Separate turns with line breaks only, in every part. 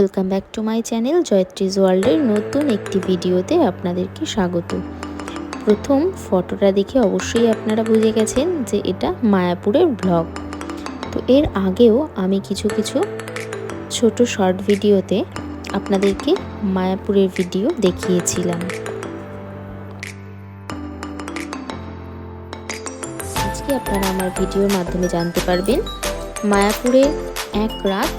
Welcome back to my channel জয়ত্রিজ ওয়ার্ল্ডের নতুন একটি ভিডিওতে আপনাদেরকে স্বাগত। প্রথম ফটোটা দেখে অবশ্যই আপনারা বুঝে গেছেন যে এটা মায়াপুরের ব্লগ তো এর আগেও আমি কিছু কিছু ছোট শর্ট ভিডিওতে আপনাদেরকে মায়াপুরের ভিডিও দেখিয়েছিলাম। আজকে আপনারা আমার ভিডিওর মাধ্যমে জানতে পারবেন মায়াপুরে এক রাত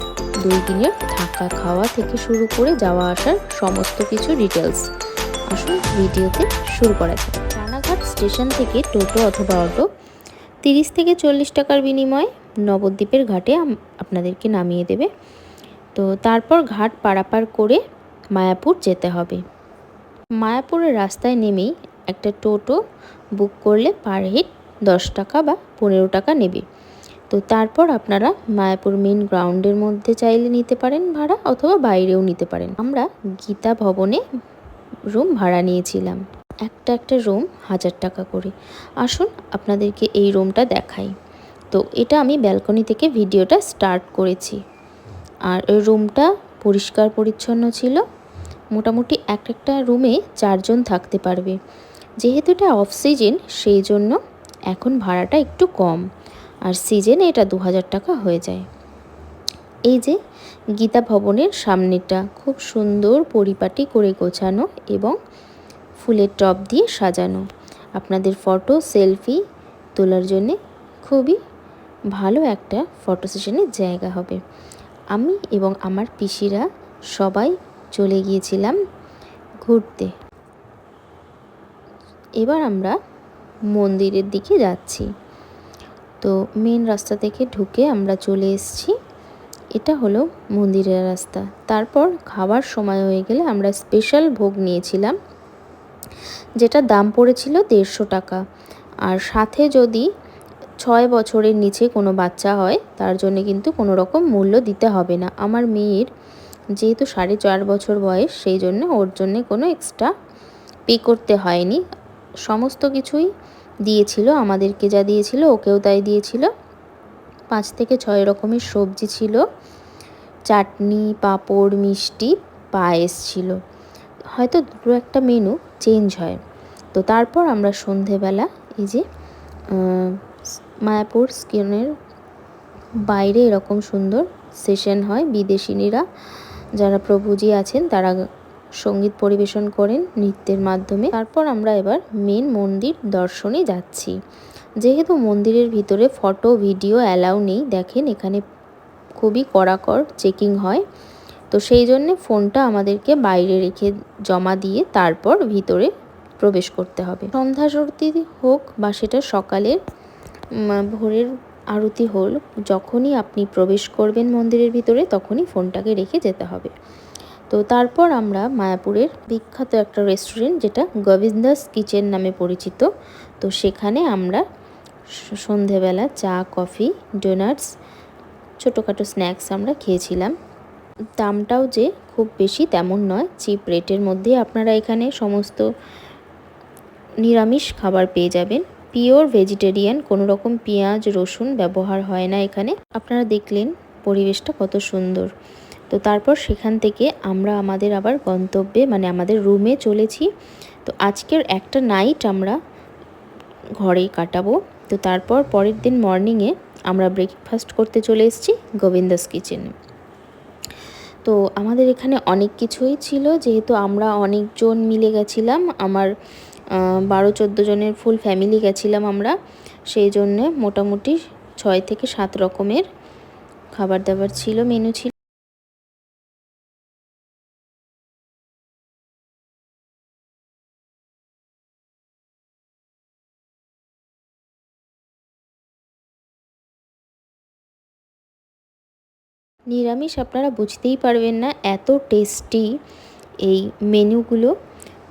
দুই দিনের থাকা খাওয়া থেকে শুরু করে যাওয়া আসার সমস্ত কিছু ডিটেলস আসুন ভিডিওতে শুরু করা যাক। রানাঘাট স্টেশন থেকে টোটো অথবা অটো, তিরিশ থেকে চল্লিশ টাকার বিনিময়ে নবদ্বীপের ঘাটে আপনাদেরকে নামিয়ে দেবে। তো তারপর ঘাট পারাপার করে মায়াপুর যেতে হবে। মায়াপুরের রাস্তায় নেমেই একটা টোটো বুক করলে পার হেড দশ টাকা বা পনেরো টাকা নেবে। তো তারপর আপনারা মায়াপুর মেন গ্রাউন্ডের মধ্যে চাইলে নিতে পারেন ভাড়া অথবা বাইরেও নিতে পারেন। আমরা গীতা ভবনে রুম ভাড়া নিয়েছিলাম। একটা একটা রুম হাজার টাকা করে। আসুন আপনাদেরকে এই রুমটা দেখাই। তো এটা আমি ব্যালকনি থেকে ভিডিওটা স্টার্ট করেছি। আর রুমটা পরিষ্কার পরিচ্ছন্ন ছিল। মোটামুটি এক একটা রুমে চারজন থাকতে পারবে। যেহেতু এটা অফ সিজন সেই জন্য এখন ভাড়াটা একটু কম। আর সিজনে এটা দু হাজার টাকা হয়ে যায়। এই যে গীতা ভবনের সামনেটা খুব সুন্দর পরিপাটি করে গোছানো এবং ফুলের টপ দিয়ে সাজানো। আপনাদের ফটো, সেলফি তোলার জন্যে খুবই ভালো একটা ফটো সেশনের জায়গা হবে। আমি এবং আমার পিসিরা সবাই চলে গিয়েছিলাম ঘুরতে। এবার আমরা মন্দিরের দিকে যাচ্ছি। তো মেন রাস্তা থেকে ঢুকে আমরা চলে এসেছি। এটা হলো মন্দিরের রাস্তা। তারপর খাবার সময় হয়ে গেলে আমরা স্পেশাল ভোগ নিয়েছিলাম, যেটা দাম পড়েছিল দেড়শো টাকা। আর সাথে যদি ছয় বছরের নিচে কোনো বাচ্চা হয়, তার জন্য কিন্তু কোনো রকম মূল্য দিতে হবে না। আমার মেয়ের যেহেতু সাড়ে চার বছর বয়স, সেই জন্য ওর জন্য কোনো এক্সট্রা পে করতে হয়নি। সমস্ত কিছুই দিয়েছিল, আমাদেরকে যা দিয়েছিল ওকেও তাই দিয়েছিল। পাঁচ থেকে ছয় রকমের সবজি ছিল, চাটনি, পাঁপড়, মিষ্টি, পায়েস ছিল। হয়তো দুটো একটা মেনু চেঞ্জ হয়। তো তারপর আমরা সন্ধেবেলা এই যে মায়াপুর স্কিনের বাইরে এরকম সুন্দর সেশন হয়। বিদেশিনীরা যারা প্রভুজি আছেন তারা সংগীত পরিবেশন করেন নৃত্যের মাধ্যমে। তারপর আমরা এবার মেন মন্দির দর্শনে যাচ্ছি। যেহেতু মন্দিরের ভিতরে ফটো ভিডিও অ্যালাউ নেই, দেখেন এখানে খুবই কড়াকর চেকিং হয়। তো সেই জন্যে ফোনটা আমাদেরকে বাইরে রেখে জমা দিয়ে তারপর ভিতরে প্রবেশ করতে হবে। সন্ধ্যা সরতি হোক বা সেটা সকালের ভোরের আরতি হল, যখনই আপনি প্রবেশ করবেন মন্দিরের ভিতরে, তখনই ফোনটাকে রেখে যেতে হবে। তো তারপর আমরা মায়াপুরের বিখ্যাত একটা রেস্টুরেন্ট যেটা গোবিন্দাস কিচেন নামে পরিচিত। তো সেখানে আমরা সন্ধেবেলা চা, কফি ডোনাটস ছোটোখাটো স্ন্যাক্স আমরা খেয়েছিলাম। দামটাও যে খুব বেশি তেমন নয় চিপ রেটের মধ্যে আপনারা এখানে সমস্ত নিরামিষ খাবার পেয়ে যাবেন। পিওর ভেজিটেরিয়ান কোনো রকম পেঁয়াজ, রসুন ব্যবহার হয় না এখানে। আপনারা দেখলেন পরিবেশটা কত সুন্দর। তো তারপর সেখান থেকে আমরা আমাদের আবার গন্তব্যে মানে আমাদের রুমে চলেছি। তো আজকের একটা নাইট আমরা ঘরেই কাটাবো। তো তারপর পরের দিন মর্নিংয়ে আমরা ব্রেকফাস্ট করতে চলে এসেছি গোবিন্দাস কিচেনে তো আমাদের এখানে অনেক কিছুই ছিল, যেহেতু আমরা অনেকজন মিলে গেছিলাম। আমার বারো চোদ্দ জনের ফুল ফ্যামিলি গেছিলাম আমরা। সেই জন্যে মোটামুটি ছয় থেকে সাত রকমের খাবার দাবার ছিল মেনু ছিল। নিরামিষ আপনারা বুঝতেই পারবেন না, এত টেস্টি এই মেনুগুলো।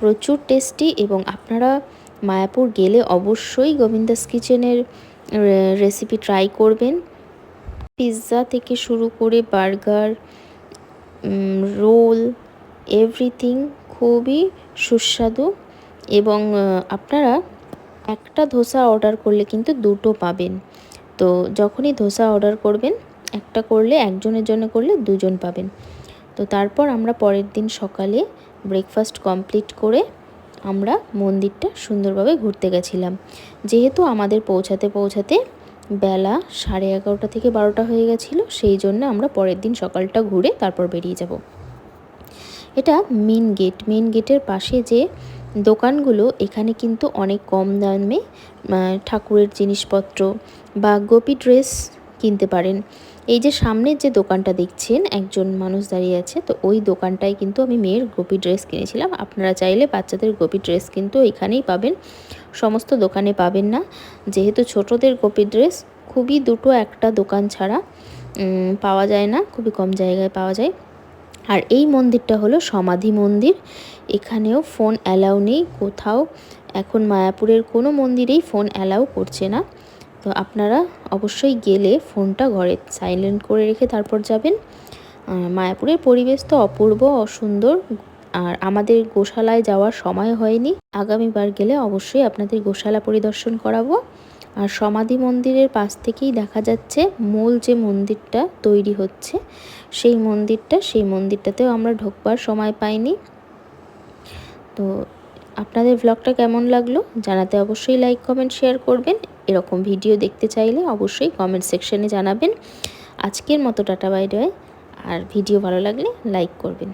প্রচুর টেস্টি এবং আপনারা মায়াপুর গেলে অবশ্যই গোবিন্দাস কিচেনের রেসিপি ট্রাই করবেন। পিৎজা থেকে শুরু করে বার্গার রোল এভরিথিং খুবই সুস্বাদু এবং আপনারা একটা ধোসা অর্ডার করলে কিন্তু দুটো পাবেন। তো যখনই ধোসা অর্ডার করবেন একটা করলে, একজনের জন্য করলে দুজন পাবেন। তো তারপর আমরা পরের দিন সকালে ব্রেকফাস্ট কমপ্লিট করে আমরা মন্দিরটা সুন্দরভাবে ঘুরতে গেছিলাম। যেহেতু আমাদের পৌঁছাতে পৌঁছাতে বেলা সাড়ে এগারোটা থেকে বারোটা হয়ে গেছিল, সেই জন্য আমরা পরের দিন সকালটা ঘুরে তারপর বেরিয়ে যাব। এটা মেন গেট মেন গেটের পাশে যে দোকানগুলো, এখানে কিন্তু অনেক কম দামে ঠাকুরের জিনিসপত্র বা গোপী ড্রেস কিনতে পারেন। এই যে সামনের যে দোকানটা দেখছেন, একজন মানুষ দাঁড়িয়ে আছে, তো ওই দোকানটায় কিন্তু আমি মেয়ের গোপী ড্রেস কিনেছিলাম। আপনারা চাইলে বাচ্চাদের গোপী ড্রেস কিন্তু এখানেই পাবেন। সমস্ত দোকানে পাবেন না। যেহেতু ছোটদের গোপী ড্রেস, খুবই দুটো একটা দোকান ছাড়া পাওয়া যায় না, খুবই কম জায়গায় পাওয়া যায়। আর এই মন্দিরটা হলো সমাধি মন্দির। এখানেও ফোন অ্যালাউ নেই কোথাও। এখন মায়াপুরের কোনো মন্দিরেই ফোন অ্যালাউ করছে না। তো আপনারা অবশ্যই গেলে ফোনটা ঘরে সাইলেন্ট করে রেখে তারপর যাবেন। মায়াপুরের পরিবেশ তো অপূর্ব, অসুন্দর। আর আমাদের গোশালায় যাওয়ার সময় হয়নি। আগামীবার গেলে অবশ্যই আপনাদের গোশালা পরিদর্শন করাবো। আর সমাধি মন্দিরের পাশ থেকেই দেখা যাচ্ছে মূল যে মন্দিরটা তৈরি হচ্ছে, সেই মন্দিরটা, সেই মন্দিরটাতেও আমরা ঢোকবার সময় পাইনি। তো আপনাদের ব্লগটা কেমন লাগল জানাতে অবশ্যই লাইক কমেন্ট শেয়ার করবেন। এরকম ভিডিও দেখতে চাইলে অবশ্যই কমেন্ট সেকশনে জানাবেন। আজকের মতো টাটা বাই আর ভিডিও ভালো লাগলে লাইক করবেন।